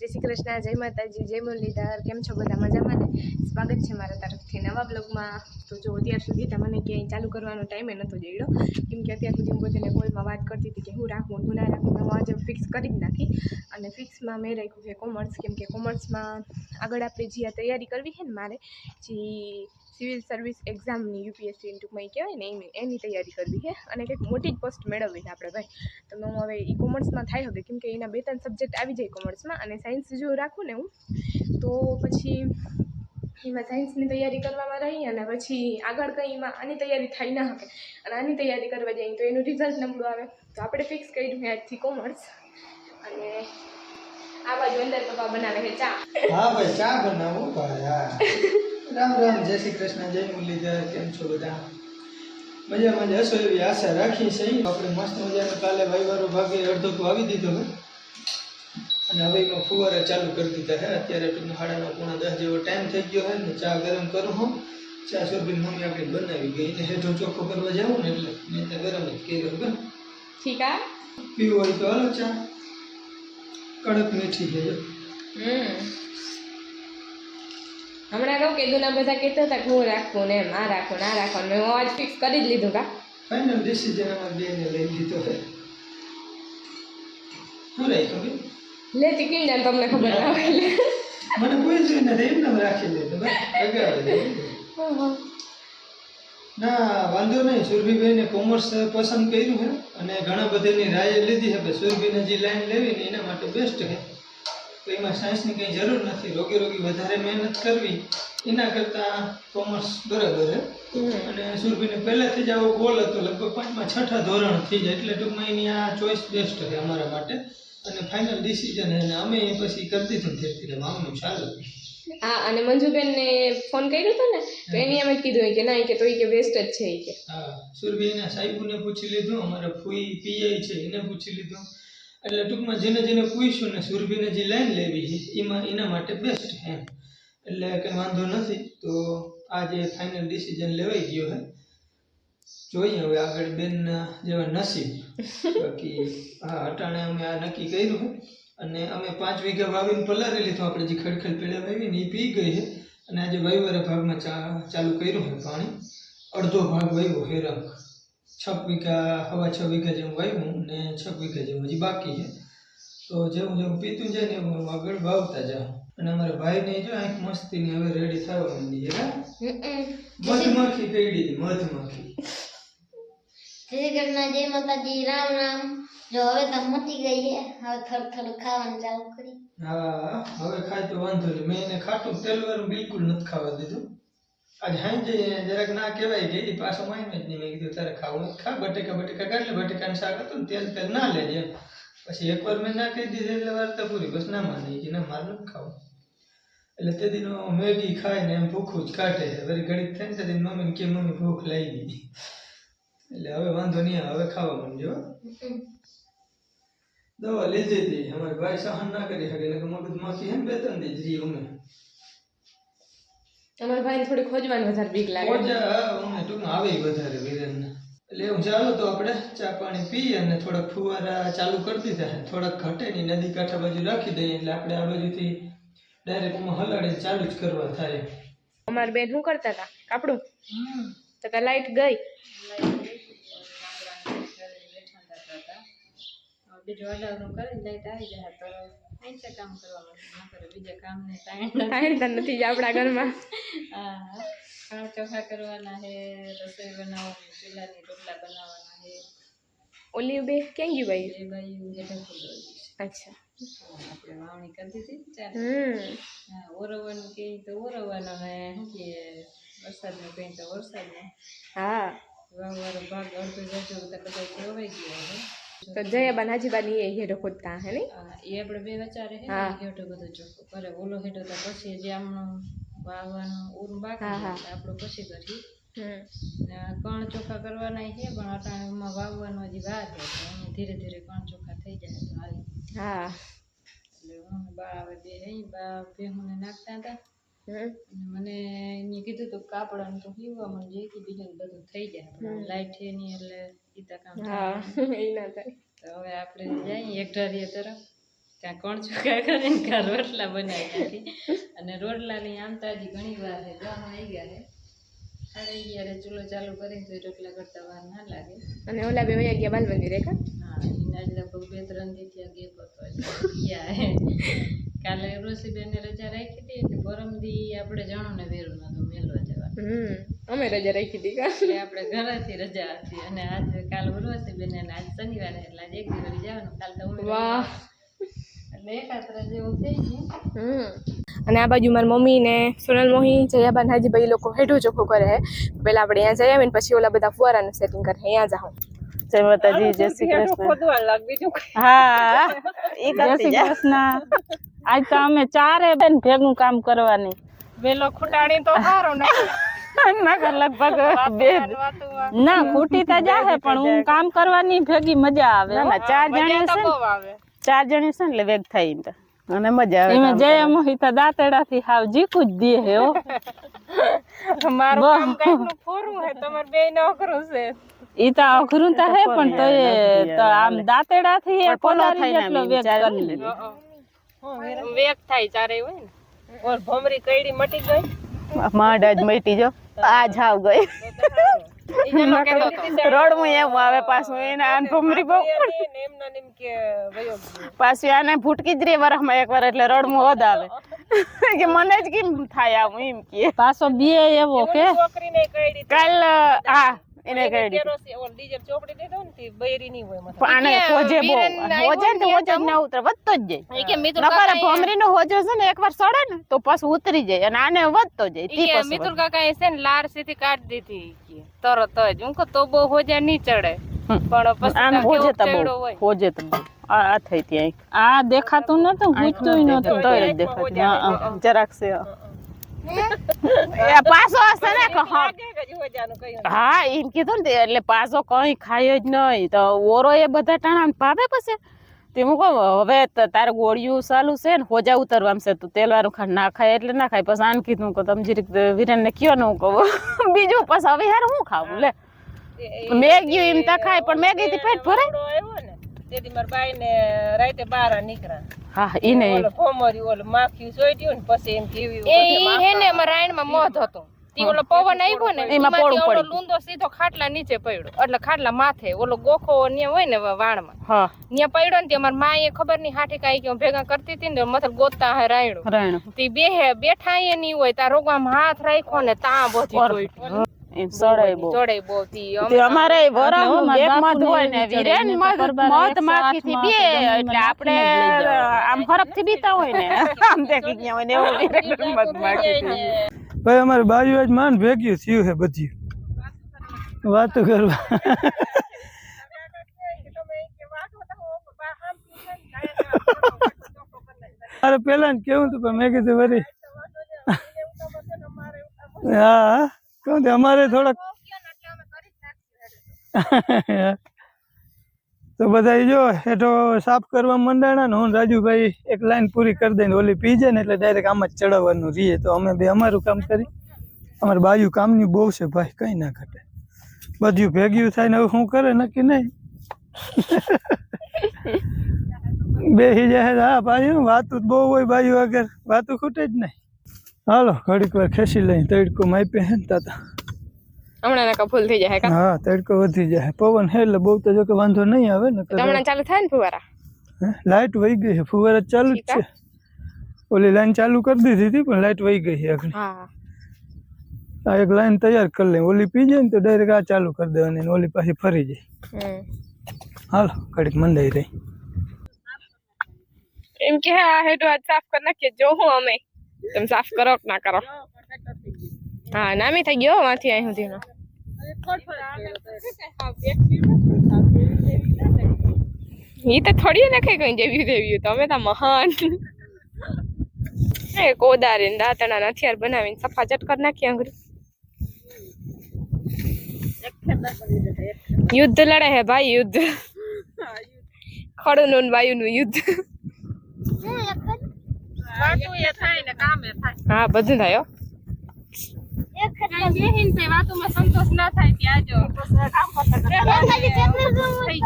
જય શ્રી કૃષ્ણ, જય માતાજી, જય મુરલીધર, કેમ છો બધા મજામાં ને? સ્વાગત છે મારા તરફથી નવા બ્લોગમાં. તો જો અત્યાર સુધી તમને ક્યાંય ચાલુ કરવાનો ટાઈમે નહોતો જડ્યો કેમ કે અત્યાર સુધી હું બધાને કોલમાં વાત કરતી હતી કે હું રાખું, હું ના રાખું હું આજે ફિક્સ કરી જ નાખી. અને ફિક્સમાં મેં રાખ્યું છે કોમર્સ કેમ કે કોમર્સમાં આગળ આપણે જે આ તૈયારી કરવી છે ને મારે, જે સિવિલ સર્વિસ એક્ઝામની યુપીએસસી ટૂંકમાં કહેવાય ને એની એની તૈયારી કરવી છે અને કંઈક મોટી જ પોસ્ટ મેળવવી છે આપણે ભાઈ. તો હું હવે ઈ કોમર્સમાં થાય હવે કેમ કે એના બે ત્રણ સબ્જેક્ટ આવી જાય કોમર્સમાં અને સાયન્સ જો રાખું ને હું તો પછી એમાં સાયન્સની તૈયારી કરવામાં રહી અને પછી આગળ કંઈ એમાં આની તૈયારી થઈ ના શકે અને આની તૈયારી કરવા જઈએ તો એનું રિઝલ્ટ નબળું આવે. તો આપણે ફિક્સ કર્યું છે આજથી કોમર્સ અને આ બાજુ અંદર પપ્પા બનાવે છે ચા. હા ભાઈ ચા બનાવો ભાઈ રામ રામ જય શ્રી કૃષ્ણ જય મુરલીધર કેમ છો બધા? મજામાં જ હશો એવી આશા રાખી છે આપણે મસ્ત મજાનો કાલે વાયવારો ભાગે અડધો તો આવી દીધો હે. અને હવે એમાં ફુવારા ચાલુ કરી દીધા હે. અત્યારે ટૂંક સાડા નવ પોણા દસ જેવો ટાઈમ થઈ ગયો હે ને ચા ગરમ કરું હું. ચા સોરબીન મમ્મી આપણે બનાવી ગઈ. ને હેઠો ચોખ્ખો કરવા જાઉં ને એટલે મેં તો ગરમ જ કર્યો બરાબર ઠીક આ? પીવું હોય તો હાલો ચા. કડક મીઠી છે હમ. હમણાં કહું કીધું ના બધા કહેતા હતા કે હું રાખું ને એમ આ રાખું ના રાખો મેં હું આજ ફિક્સ કરી જ લીધું કા. ફાઇનલ ડિસિઝન અમારે બેને લઈ લીધો છે. શું રાખ્યું લેતી કેમ જાણ તમને ખબર ના હોય મને કોઈ જોઈ નથી એમને એમ રાખી લીધું. ના વાંધો નહીં સુરભીભાઈને કોમર્સ પસંદ કર્યું છે અને ઘણા બધાની રાય લીધી છે કે સુરભીને જે લાઈન લેવી ને એના માટે બેસ્ટ છે તો એમાં સાયન્સની કંઈ જરૂર નથી. રોગી રોગી વધારે મહેનત કરવી એના કરતાં કોમર્સ બરાબર અને સુરભીને પહેલાથી જ આવો ગોલ હતો લગભગ પાંચમા છઠ્ઠા ધોરણ જ એટલે ટૂંકમાં એની આ ચોઈસ બેસ્ટ છે અમારા માટે. અને ફાઇનલ ડિસિઝન અને અમે પછી કરી દીધું ધીરે ધીરે મામનું ચાલુ. હા અને મંજુબેનને ફોન કર્યો હતો ને તો એની અમે કીધું કે ના કે તો એ કે વેસ્ટ જ છે એ કે. હા સુરભીના સાહેબુને પૂછી લીધું અમારા ફૂઈ પીઆઈ છે એને પૂછી લીધું. એટલે ટૂંકમાં જેને જેને પૂછ્યું ને સુરભીને જે લાઈન લેવી છે, એમાં એના માટે બેસ્ટ છે એટલે કંઈ વાંધો નથી, તો આ જે ફાઇનલ ડિસિઝન લેવાઈ ગયો છે જોઈએ હવે આગળ બેનના જેવા નસીબ. બાકી હા અટાણે અમે આ નક્કી કર્યું અને અમે પાંચ વીઘા વાવીને પલારી લીધું, આપણે જે ખડખડ પેલા વાવી ને એ પી ગઈ છે અને આજે વાયવારા ભાગમાં ચાલુ કર્યું છે પાણી. અડધો ભાગ વાવ્યો હેરંગ છ વીઘા હવા છ વીઘા જેવું વાવ્યું ને છ વીઘા જેવું હજી બાકી છે. તો જેવું જેવું પીતું જાય ને એવું હું આગળ વાવતા જાઉં અને અમારા ભાઈને જો આંખ મસ્તીની હવે રેડી થવા માંડી છે? મધમાખી કઈડી હતી મધમાખી શ્રી કૃષ્ણ જય માતાજી રામ રામ. જો હવે તો મટી ગઈ છે હવે થોડું થોડું ખાવાનું ચાલુ કરી. હા હવે ખાય તો વાંધો નહીં. મેં એને ખાટું તેલવાળું બિલકુલ નથી ખાવા દીધું. આજ હાંજે જરાક ના કહેવાય ગઈ પાછો માઈને જ નહીં. મેં કીધું તારે ખાવું ખા બટેકા બટેકા કાઢ લે. બટેકાનું શાક હતું ને તેલ તેલ ના લેજે પછી એકવાર મેં ના કહી દીધી એટલે વાર્તા પૂરી. બસ ના માની. કે ના મારે નથી ખાવું. એટલે તે દીનો મેગી ખાય ને એમ ભૂખું જ કાઢે. છે વળી ઘડીક થાય ને તે દી મમ્મીને કે મમ્મી ભૂખ લાગી. ગઈ એટલે હવે વાંધો નહીં હવે ખાવા માંડજો. દવા લીધી હતી. અમારે ભાઈ સહન ના કરી શકે. એટલે મગજમાંથી ને બે ત્રણ દીધી અમે તમારા ભાઈને થોડી ખોજવાની વધારે બીક લાગે. અમે ટૂંકમાં આવે વધારે વિરેનને. એટલે એવું ચાલો તો આપણે ચા પાણી પી અને થોડાક ફુવારા ચાલુ કરી દીધા થોડાક ઘટે ની નદી કાંઠા બાજુ રાખી દઈએ એટલે આપણે આ બાજુથી ડાયરેક્ટમાં હલાડે ચાલુ જ કરવા થાય. અમાર બેન શું કરતા હતા? કાપડું? તો લાઈટ ગઈ? બીજું અડાવનું કરીને લાઈટ આવી જાય તો છે કામ કરવા કરે બીજા કામ ને ટાઈમ નથી જ આપણા ઘરમાં. હા ખાણ ચોખા કરવાના હે રસોઈ બનાવવાની ચૂલાની રોટલા બનાવવાના હે ઓલી બે ક્યાં ગયું ભાઈ? એ ભાઈ હેઠે ખુલ્લું અચ્છા. આપણે વાવણી કરી દીધી ચાલે. હમ. ઓરવવાનું કહે તો ઓરવવાનું ને શું વરસાદનું કહે તો વરસાદનું હા. વાવવાનો ભાગ અડધો જજો તો કદાચ રોવાઈ ગયો હવે તો જયાબા નાજીબાની એ હેડો ખોદતા હે નહીં? એ આપણે બે વચારે હે હેડો બધો ચોખ્ખો કરે ઓલો હેડો તો પછી જે આમનો વાવવાનો ઉર બાકી હા, હા. આપણું પછી કરી ને કણ ચોખા કરવાના છે પણ અટાણામાં વાવવાનું હજી વાર છે તો ધીરે ધીરે કણ ચોખા થઈ જાય તો હા. એટલે હું ને બા હવે બે અહીં બા ભેહુંને નાખતા હતા. મને એને કીધું હતું કાપડ તો હીવવા મને કે બીજું બધું થઈ જાય. લાઈટ છે નહીં એટલે ઈતા કામ હા એ ના થાય. તો હવે આપણે જઈએ એકઢારીએ તરફ. ત્યાં કોણ ચોખા કરીને ત્યાં રોટલા બનાવી નાખી. અને રોટલાની આમ તો ઘણી વાર છે. ગામ આવી ગયા છે. સાડા અગિયારે ચૂલો ચાલુ કરીને તો રોટલા કરતા વાર ના લાગે. અને ઓલા બે વયા ગયા બાલ મંદિરે કા? હા એના જ લગભગ બે ત્રણ દી ત્યાં ગેપ હતો ગયા કાલે ઋષિબેનને રજા રાખી હતી એટલે પરમ દી આપણે જાણો ને વેરું નતું મેલવા હમ અમે રજા રાખી હતી કા એટલે આપણે ઘરેથી રજા હતી અને આજ કાલ ઋષિબેન અને આજ શનિવારે એટલે આજ એક દિવસ જવાનું કાલ તો ઉમેરો વાહ. એટલે એકાત્રા જેવું થઈ ગયું હમ. અને આ બાજુ મારી મમ્મી ને સોનલ મોહી જયાબા ને હાજીભાઈ ઈ લોકો હેઠું ચોખ્ખું કરે હે. પહેલા આપણે અહીંયા જઈ આવીને પછી ઓલા બધા ફુવારાનું સેટિંગ કરે અહીંયા જાઉં જય માતાજી જય શ્રી કૃષ્ણ. હા ઈ કરતી જા. આજ તો અમે ચારે બેન ભેગું કામ કરવાની. વેલો ખૂટાણી તો સારો ને. નકર લગભગ બે ના ખૂટી તો જાહે પણ હું કામ કરવાની ભેગી મજા આવે ના ચાર જણી છે ને ચાર જણી છે ને એટલે વેગ થાય એમ તો. અને મજા આવે એમાં જય મોહિત દાંતડા થી હાવ જીકું જ દે હે ઓ મારું કામ કાંઈકનું ફોરું હે તમાર બે નો અઘરું છે. ઈ તો અઘરું તો હે પણ તો એ તો આમ દાંતડા થી એ પલારી જેટલો વેગ કરી લે. વેગ થાય ચારે હોય ને. ઓર ભમરી કઈડી મટી ગઈ? માંડ જ મટી જો. આ જાવ ગઈ. રડવું એમ આવે પાછું એને આન ભમરી બહુ પાછું આને ભૂટકી જ રે વરસમાં એક વાર એટલે રડવું વધ આવે કે મને જ કેમ થાય આવું એમ કે. પાછો બે એવો કે? કાલ હા એને કઈડી દીધું ઓલ ડીજે ચોપડી દીધો ને તે બૈરી ની હોય મતલબ. પણ આને હોજે બહુ હોજે ને હોજે ના ઉતરે વધતો જ જાય. નકર ભમરી નો હોજો છે ને એકવાર સડે ને તો પછી ઉતરી જાય અને આને વધતો જાય તી પછી મિતુલ કાકા એ છે ને લાર સીધી કાઢી દીધી કે તરત જ. હું કો તો બહુ હોજે ની ચડે. પણ પછી આને હોજે તો હોજે તો આ આ થઈ ત્યાં આ દેખાતું નતું? ગુચતું નતું. તો દેખાતું. હા, હા, જરાક છે. હા. એ પાછો હશે ને હા. એમ કીધું ને તે એટલે પાછો કઈ ખાય જ નહીં. તો ઓરો એ બધા ટાણા પાપે પછી? તે હું કહું હવે તારે ગોળિયું ચાલુ છે ને હોજા ઉતરવા છે તું તેલ વાળું ખાંડ ના ખાય એટલે ના ખાય. પછી આને કીધું કે તમે જીરીક વિરેન ને કયો ને હું કહું. બીજું પછી હવે યાર હું ખાવું લે? મેગી એમ તો ખાય પણ મેગી થી પેટ ભરે ને તેથી મારા બાઈ ને રાતે બાર નીકળ્યા. હા ઈ ઓલો માખ્યું ને પછી એમ કેવી એ ઈ હે ને અમારા રાયણમાં મોધ હતો. તી ઓલો પવન આવ્યો ને એમાં પોળું એમાંથી ઓલો પડી લૂંદો સીધો ખાટલા નીચે પડ્યો. એટલે ખાટલા માથે ઓલો ગોખો ન્યા હોય ને વાણમાં. હા. ન્યા પડ્યો ને તે અમાર માએ ખબર નહીં હાઠી કાઈ કે ભેગા કરતી હતી ને મતલબ ગોતતા હે રાયણું. રાયણ. તી બે બેઠા એ નહીં હોય તાર રોગવામાં હાથ રાખ્યો ને તા બધી. બહુ બહુ. અમારે વરાહનું બેગ મધ હોય ને વિરેન મધ મધ માખી થી બે એટલે આપણે આમ હરફથી બીતા હોય ને. આમ દેખી ગયા હોય ને એવું વિરેન મધ માખી થી ભાઈ અમારે બાજુ આજ માન ભેગ્યું થયું છે બધી. વાતો કરવા. અરે પેલા ને કેવું તું મેં કીધું વરી. હા. કહું તે અમારે થોડાક તો. બધા જો હેઠો સાફ કરવા મંડાણા ને હું રાજુભાઈ એક લાઈન પૂરી કરી દઈને ઓલી પી જાય ને એટલે ડાયરેક્ટ આમ જ ચડાવવાનું રહીએ તો અમે બે અમારું કામ કરી. અમારે બાજુ કામની બહુ છે ભાઈ કંઈ ના ઘટે. બધું ભેગ્યું થાય ને હવે શું કરે નક્કી નહીં. બે જાય હા ભાઈ વાતું જ બહુ હોય ભાઈ આગળ. વાતું ખૂટે જ નહીં. હાલો ઘડીક વાર ખેંચી લઈ તડકો માપે હે ને તાતા. હમણાં નકા ફૂલ થઈ જાય કા? હા તડકો વધી જાય પવન હે એટલે બહુ તો જો કે વાંધો નહીં આવે ને હમણાં ચાલુ થાય ને ફુવારા? લાઈટ વહી ગઈ છે. ફુવારા ચાલુ જ છે. ઓલી લાઈન ચાલુ કરી દીધી હતી પણ લાઈટ વહી ગઈ છે આગળ. હા. આ એક લાઈન તૈયાર કરી લઈ ઓલી પી જાય ને તો ડાયરેક્ટ આ ચાલુ કરી દેવાની ને ઓલી પાછી ફરી જાય. હમ. હાલો ઘડીક મંદાઈ રહી. એમ કે આ હેડો આજ સાફ કરી નાખીએ જો હું અમે. તમે સાફ કરો કે ના કરો? હા નામી થઈ ગયો માંથી અહીં સુધીનો ઈ તો થોડી નખાય કઈ જેવી દેવી તમે તો મહાન. એ કોદારી ને દાંતણા ના હથિયાર બનાવીને સફા ચટ કરી નાખી અંગરી યુદ્ધ લડે હે ભાઈ યુદ્ધ. ખડુનું વાયુ નું યુદ્ધ. હા એ થાય હો. કાંઈ બેહીન તે વાતોમાં સંતોષ ના થાય ત્યાં જો થઈ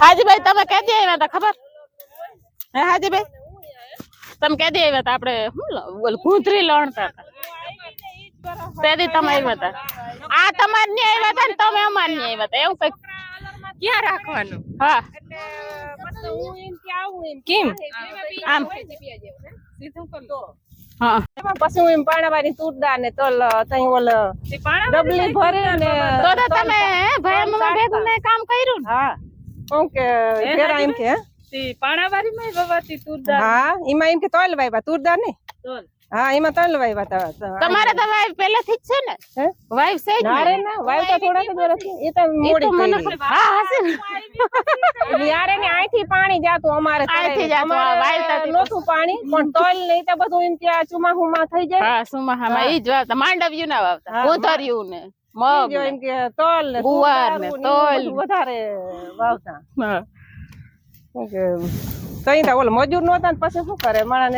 હાજીભાઈ તમે ક્યાંથી આવ્યા હતા ખબર? હે. હાજીભાઈ તમે ક્યાંથી આવ્યા હતા આપણે શું કૂતરી લણતા હતા. તેથી તમે આવ્યા હતા. આ તમાર ને આવ્યા હતા ને તમે અમાર ને આવ્યા હતા. એવું કઈ ક્યાં રાખવાનું? હા. કેમ? આમ. સીધું કરતો પછી હું એમ પાણાવાળી તૂટદા ને તલ તઈ ઓલ ડબલી ભરે ને તો તમે હે, ભાઈ કામ કર્યું ને? હા. હું એમ કે પાણાવારી માં વવાતી તું હા એમાં એમ કે તલ વાવ્યા તુરદાર ને હા એમાં તલ વાવ્યા તા તમારે તો વાઈફ પહેલેથી જ છે ને? હે? વાઈફ છે જ ના ના વાવ્યા તો થોડાક જ વર્ષ એ તો મોડી મને હા હશે યારે ને અહીંથી પાણી જાતું અમારે અહીંથી જાતું, પાણી પણ તલ નહીં તો બધું એમ ત્યાં ચુમાહુમાં થઈ જાય. હા સુમાહામાં ઈ જ વાવતા માંડવ્યું ના વાવતા ને મગ એમ કે તલ ને ગુવાર ને તલ. વધારે વાવતા. હા. કે તઈ તો ઓલો મજૂર નહોતા ને પછી શું કરે? માણસ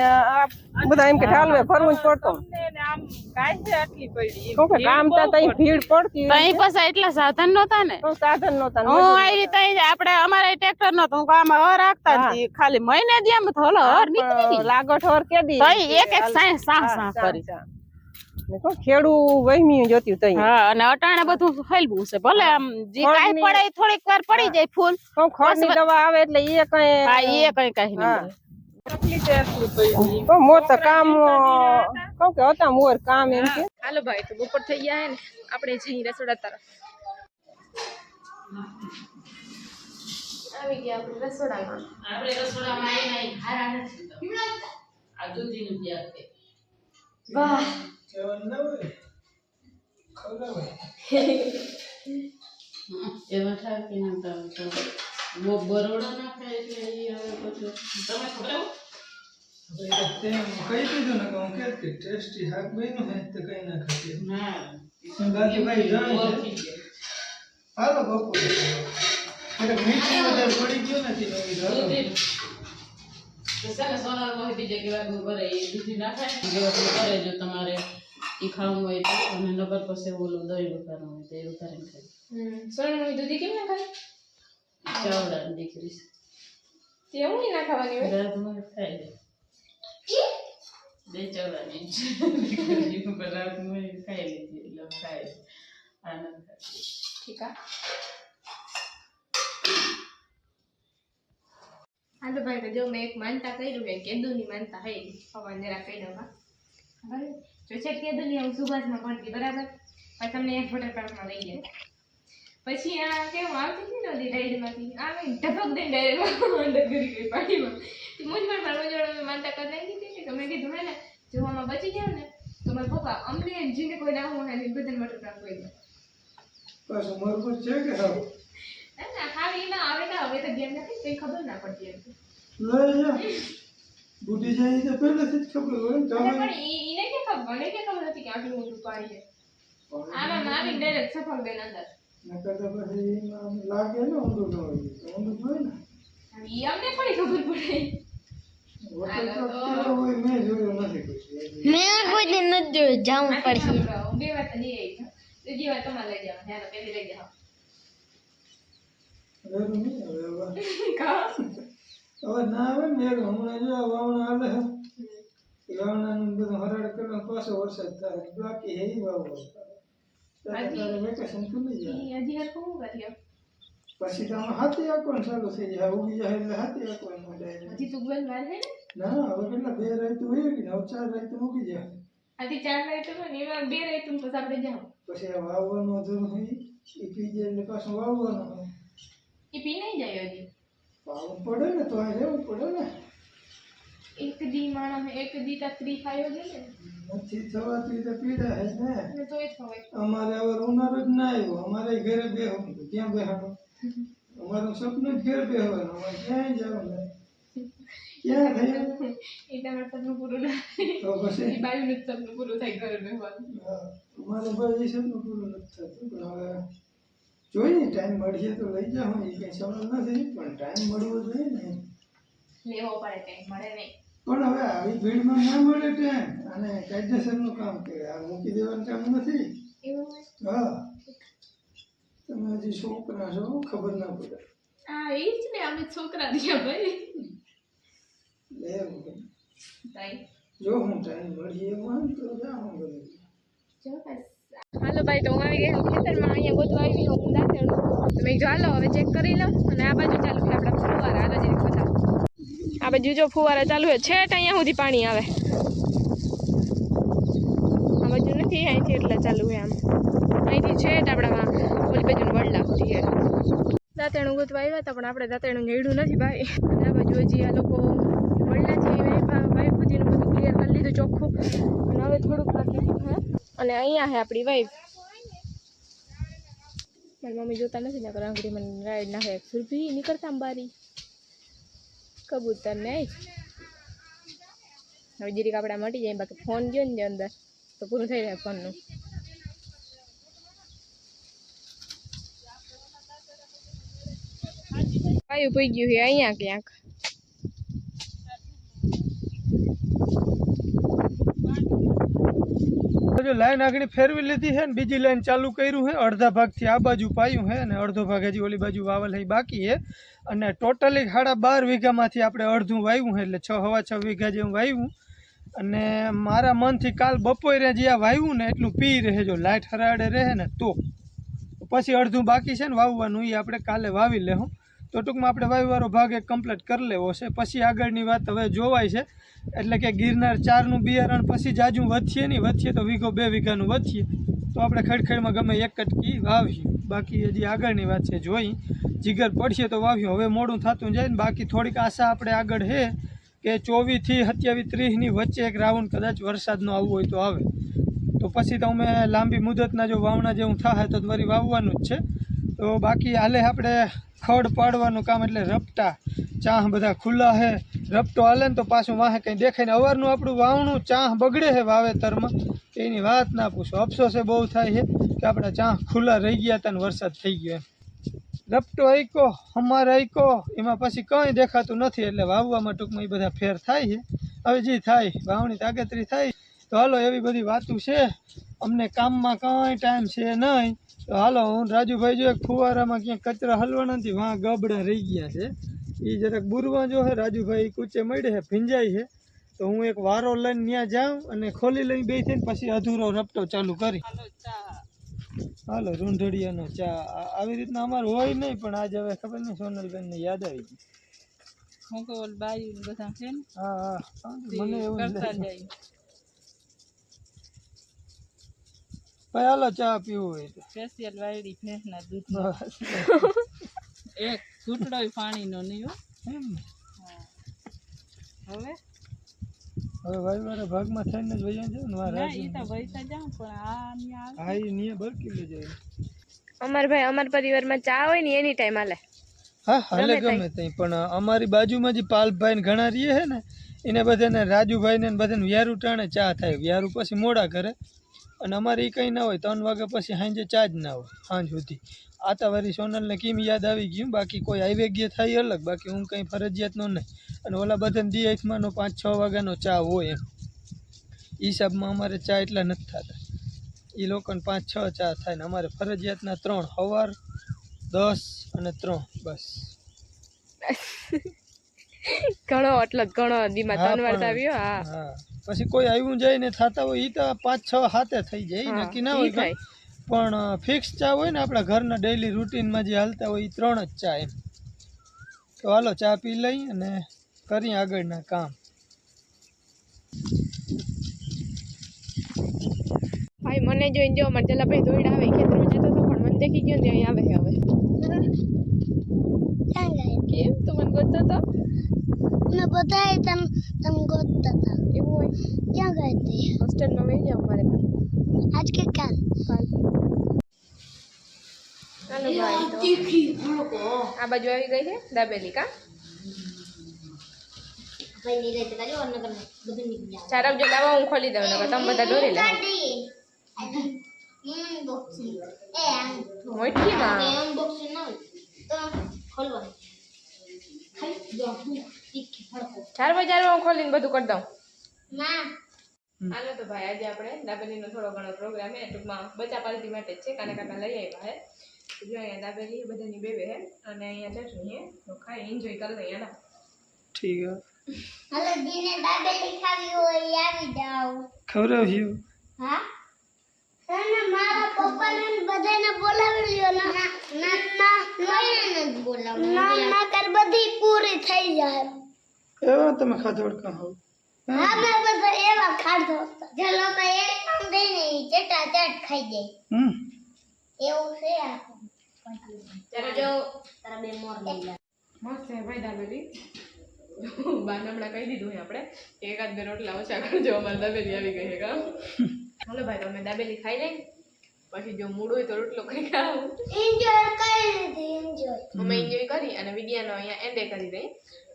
બધા એમ કે ઢાલવે ફરવું જ પડતું. આમ કાઈ છે આટલી પડી શું કે કામ તો તઈ ભીડ પડતી તો અહીં એટલા સાધન નહોતા ને? સાધન નહોતા હું આવી તઈ આપણે અમારે ટ્રેક્ટર નતો હું આમાં હર રાખતા. ખાલી મહિને આમ તો હર નીકળી લાગોઠ તો ઈ એક એક સાંય સાં હા, સાં સાં, કરી. ખેડૂ વહેમ્યું જોત્યું તઈ હા અને અટાણે બધું ફેલવું છે. ભલે આમ જી કાંઈ ખડની- પડે ઈ થોડીક વાર પડી જાય ફૂલ. કહું ખડની બસ- દવા આવે એટલે એ કઈ હા ઈ કઈ કઈ હા. નહીં કહું મોર તો કામ કહું કે હતા મોર કામ એમ કે. હાલો ભાઈ તો બપોર થઈ ગયા હે ને. આપણે જઈ રસોડા તરફ. આવી ગયા આપણે રસોડામાં. આપણે રસોડામાં આવીને અહીં ખારા નથી તો. આ દૂધીનું ત્યાગ છે. વાહ. એમાં થાય કે ના તમે બરોડા ના ખાય એટલે એ હવે પછી તમે ખવડાવો? કહી દીધું ને હું કે ટેસ્ટી શાક બન્યું હે તો કઈ ના ખાતી ના જાણે છે ઓળખી ગયા. હાલો બપોરે એટલે મીઠું વધારે પડી ગયું નથી તો ઈ હાલો. દૂધી. તો છે ને સોનારમાં ભરે એ દૂધી ના ખાય જેવા કરે જો તમારે ઈ ખાવું હોય તો અને નગર પાસે ઓલું દહીં વઘારવું હોય તો એ વઘારીને ખાય સોનમણી દૂધી કેમ ના ખાય ચાવડાની દીકરી. તે હું ના ખાવાની હોય રાતમાં ખાય લે. બે ચાવડાની. દીકરી રાતમાં ખાઈ લીધી એટલે ખાય આનંદ ખાય ઠીક આ હાલો ભાઈ તો જો મેં એક માનતા કર્યું કે કેદુની માનતા હે પવન જરા કહી દઉં જો છે ને હું સુભાષમાં ભણતી બરાબર? પછી તમને એક વોટર પાર્કમાં લઈ જાય પછી આ કેવું આવતી હતી ને ઓલી રાઈડમાંથી આવે ઢબક દઈને ડાયરેક્ટ અંદર ગરી ગઈ પાણીમાં. મુજ પણ માં રોજ રોજ મેં માનતા કરી નાખી હતી તો મેં કીધું હે ને જો આમાં બચી ગયા ને તો મારા પપ્પા અમને એમ જીને કોઈ ના હું ને બધાને વોટર પાર્ક કોઈ બસ પાછું મરબૂત છે કે સારું? ના ના ખાલી ના આવે ના હવે તો ગેમ નથી કઈ ખબર ના પડતી એમ. લઈ જા બુઢી જાય તો પહેલેથી જ ખબર હોય ને અરે તમે પણ ઈ ઈને કે ખબર મને કે ખબર હતી કે આટલું મોટું પાણી છે. આમાં મારી ડાયરેક્ટ સફળ બેન અંદર. નકર તો પછી એમાં આમ લાગે ને ઊંધું ન હોય તો ઊંધું જ હોય ને. ઈ અમને થોડી ખબર પડે. વોટર પાર્ક કેવો હોય મેં જોયું નથી પછી મેં કોઈ દી નથી જોયું જાવું પડશે. હું બે વાર તો જઈ આવી છું બીજી વાર તમારે લઈ જવા ધ્યાન પેલી લઈ જાઓ. રેડું નહીં હવે ના આવે ને હમણાં જો વાવણા હાલે હે વાવણાનું બધું હરાડ કરવા પાછો વરસાદ થાય બાકી હે તારે વેકેશન ખુલી જાય. પછી તો હાથી આંકવાનું ચાલુ થઈ જાય. ઉગી જાય એટલે હાથી આંકવાનું મજા હજી તું ગલ ના? હવે કેટલા બે રાઈતું હોય કે હવે ચાર રાયતું મૂકી જાય. આથી ચાર રાત તો ને એમાં બે રાત તું પછી આપણે જાઓ. પછી વાવવાનું અધૂરું હોય એ પી જાય એટલે પાછું વાવવાનું હોય. એ પી નહીં જાય હજી. વાવવું પડે ને તો રહેવું પડે ને. એક દી માણસ એક દી ત્રી ખાયો છે ને. નથી થવાતી તો પીડા હે ને. તો તોય થવાય. અમારે હવે રોનારો જ ના આવ્યો. અમારે ઘરે તો ક્યાં બેહવાનું અમારું સપનું જ ઘેર બેહવાનું. અમારે ક્યાંય જવાનું. ક્યાં થયું? એ તમારે સપનું પૂરું ના. તો પછી? એ બાયુનું સપનું પૂરું થાય ઘરે હા, ભાઈ સપનું પૂરું નથી થતું પણ હવે જોઈએ ટાઈમ મળશે તો લઈ જાઉં એ કંઈ સવાલ નથી પણ ટાઈમ મળવો જોઈએ ને. લેવો પડે ટાઈમ મળે નહીં. પણ હવે આવી ભીડમાં ના મળે ટાઈમ અને કાયદેસરનું કામ કરે આ મૂકી દેવાનું કામ નથી. હા. તમે હજી છોકરા છો ખબર ના પડે. હા એ જ ને અમે છોકરા રહ્યા ભાઈ. એવું. જો હું ટાઈમ મળીએ એવું તો જાઉં બધું હાલો ભાઈ, તો હું આવી ગઈ ખેતરમાં. અહીંયા બધું આવી હું દાંતેડું. તો મેં કીધું, હાલો, હવે ચેક કરી લઉં અને આ બાજુ ચાલુ છે, આપણા ફુવારા હાલો જરીક બતાવો આ બાજુ જો ફુવારા ચાલુ છે, છેટ અહીંયા સુધી પાણી આવે. આ બાજુ નથી, અહીંથી એટલે ચાલુ છે આમ. અહીંથી છેટ આપણામાં, ઓલી બાજુ વડલા સુધી છે. દાંતેણું ગોતવા આવ્યા હતા, પણ આપણે દાંતેણું નેડું નથી ભાઈ. આ બાજુ હજી આ લોકો વડલાથી વાઈફ સુધીનું બધું ક્લિયર કરી લીધું ચોખ્ખું. અને હવે થોડુંક બાકી અને અહીંયા છે આપણી વાઈફ મારી મમ્મી જોતા નથી ને આંગળી મને રાઈડ નાખે સુરભી નીકળતા અંબારી? કબૂતર ને હવે જીરી કાપડા મટી જાય બાકી ફોન ગયો ને અંદર, તો પૂરું થઈ જાય ફોનનું કયું પૂઈ ગયું છે અહીંયા ક્યાંક. જો લાઈન આગળ ફેરવી લીધી છે ને બીજી લાઈન ચાલુ કર્યું છે, અડધા ભાગથી આ બાજુ પાયું છે અને અડધો ભાગ હજી ઓલી બાજુ વાવલ હઈ બાકી છે. અને ટોટલી સાડા બાર વીઘામાંથી આપણે અડધું વાવ્યું છે, એટલે છ હવા છ વીઘા જેવું વાવ્યું. અને મારા મનથી કાલ બપોરે જે આ વાવ્યું ને એટલું પી રહે જો લાઇટ હરાડે રહે ને તો. પછી અડધું બાકી છે ને વાવવાનું એ આપણે કાલે વાવી લેવું તો ટૂંકમાં આપણે વાયુવારો ભાગ એક કમ્પ્લીટ કરી લેવો છે. પછી આગળની વાત હવે જોવાય છે. એટલે કે ગિરનાર ચારનું બિયારણ, પછી જાજુ વધીએ નહીં. વધીએ તો વીઘો બે વીઘાનું વધીએ તો આપણે ખડખડમાં ગમે એક કટકી વાવીએ બાકી હજી આગળની વાત છે જોઈ. જીગર પડશે તો વાવ્યું. હવે મોડું થતું જાય ને બાકી થોડીક આશા આપણે આગળ છે કે ચોવીસથી સત્યાવીસ ત્રીસની વચ્ચે એક રાઉન્ડ કદાચ વરસાદનો આવવો હોય તો આવે. તો પછી તો અમે લાંબી મુદતના જો વાવણા જેવું થાય તો વળી વાવવાનું જ છે. તો બાકી હાલે આપણે ખડ પાડવાનું કામ એટલે રપટા. ચાહ બધા ખુલ્લા હે. રપટો હાલે ને તો પાછું વાહે કંઈ દેખાય ને અવારનું આપણું વાવણું ચાહ બગડે છે વાવેતરમાં. એની વાત ના પૂછો. અફસોસ બહુ થાય છે કે આપણા ચાહ ખુલ્લા રહી ગયા હતા ને વરસાદ થઈ ગયો રપટો આઈકો અમારે આઈકો એમાં પછી કંઈ દેખાતું નથી એટલે વાવવામાં ટૂંકમાં એ બધા ફેર થાય છે હવે જે થાય, વાવણી તાગેતરી થાય. તો હાલો એવી બધી વાતું છે. અમને કામમાં કંઈ ટાઈમ છે નહીં. તો હાલો હું રાજુભાઈ જો એક ફુવારામાં ક્યાંક કચરા હલવાના નથી વાં ગબડા રહી ગયા છે. એ જરાક બુરવા જો હે રાજુભાઈ કૂચે મળે છે ભીંજાય છે તો હું એક વારો લઈને ત્યાં જાઉં અને ખોલી લઈ બે થઈને પછી અધૂરો રપટો ચાલુ કરી. હાલો રૂંઢડિયાનો ચા. આવી રીતના અમારે હોય નહીં પણ આજે હવે ખબર નહીં સોનલબેનને યાદ આવી ગઈ. હું તો ઓલ બધા છે હા હા. મને એવું ભાઈ હાલો ચા પીવું હોય તો. સ્પેશિયલ વાયડી ભેંસના દૂધ એક ઘૂંટડો પાણીનો નહીં હવે? હવે વાયવાળા ભાગમાં થઈને જ વૈયા છે ને વા ના ઈ તો વૈસા જાઉં પણ આ ન્યા હા એ નિયે બરકી લઈ જાય. અમાર ભાઈ અમાર પરિવારમાં ચા હોય ને એની ટાઈમ હાલે. હા હાલે ગમે તઈ. પણ અમારી બાજુમાં જે પાલભાઈ ને ઘણા રહીએ છે ને એને બધાને રાજુભાઈ ને બધાને વ્યારું ટાણે ચા થાય. વ્યારું પછી મોડા કરે અને અમારે એ કંઈ ના હોય ત્રણ વાગ્યા પછી સાંજે ચા જ ના હોય સાંજ સુધી. આ તો વળી સોનલને કેમ યાદ આવી ગયું? બાકી કોઈ આવેગ્ય થાય અલગ બાકી હું કંઈ ફરજિયાતનો નહીં. અને ઓલા બધાને દી આઠમાંનો પાંચ છ વાગ્યાનો ચા હોય એમ. હિસાબમાં અમારે ચા એટલા નથી થતા. એ લોકોને પાંચ છ ચા થાય ને અમારે ફરજિયાતના ત્રણ સવાર દસ અને ત્રણ બસ. ઘણો એટલે ઘણો દીમાં ત્રણ વાર આવ્યો હા. પછી કોઈ આવ્યું જાય ને થતા હોય એ તો પાંચ છ હાથે થઈ જાય નક્કી ના હોય. પણ ફિક્સ ચા હોય ને આપણા ઘરના ડેઈલી રૂટીનમાં જે હાલતા હોય એ ત્રણ જ ચા એમ. તો હાલો ચા પી લઈ અને કરીએ આગળના કામ. ભાઈ મને જોઈને જો અમારે જલાભાઈ દોડ આવે ખેતરમાં જતો તો પણ મને દેખી ગયો ત્યાં અહીં આવે હવે. કેમ તું મને ગોતતો હતો? me botáis tan, tan gotata. Ему. Я гайты. Остального я марик. Ачка кан. Кан. Алло, бай. А баджу આવી ગઈ છે દાબેલી કા સારા જલાવા હું ખોલી દઉં નકર તમે બધા દોરી લે મોટી માં અનબોક્સિંગ ના તો ખોલવા ખાલી દો ચાર ચાર હું ખોલીને બધું કરી દઉં હાલો તો ભાઈ આજે આપણે દાબેલીનો થોડો ઘણો પ્રોગ્રામ હે ટૂંકમાં બચા પાર્ટી માટે જ છે કાના કાકા લઈ આવ્યા હે જો અહીંયા દાબેલી બધાની બે બે હે અને અહીંયા જશું હે તો ખાઈ એન્જોય કરી લઈએ ના ઠીક હે હાલો દીને દાબેલી ખાવી હોય આવી જાવ ખવડાવ્યું હા અને મારા પપ્પાને બધાને બોલાવી લ્યો ના ના ના કોઈને નથી બોલાવું ના ના કર બધી એવા તમે ખાધોડકા હોવ અમે એવા ખાધો જે લોકો એક કામ દઈને ચટા ચટ ખાઈ જાય. હમ. એવું છે આ. ત્યારે જો. તારા બે મોર મસ્ત છે ભાઈ દાબેલી. બાને હમણાં કહી દીધું આપણે. કે એકાદ બે રોટલા ઓછા કરજો અમારે દાબેલી આવી ગઈ કામ હાલો ભાઈ તમે અમે દાબેલી ખાઈ લઈ. પછી જો મૂડ હોય તો રોટલો ખાઈ ખાવ એન્જોય કરી લીધી એન્જોય અમે એન્જોય કરી અને વિડીયોનો અહીંયા એન્ડે કરી દઈ.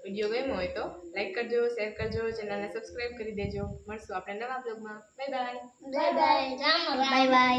વીડિયો ગમ્યો હોય તો લાઈક કરજો શેર કરજો ચેનલને સબસ્ક્રાઈબ કરી દેજો. મળશું આપણે નવા બ્લોગમાં bye bye bye bye bye bye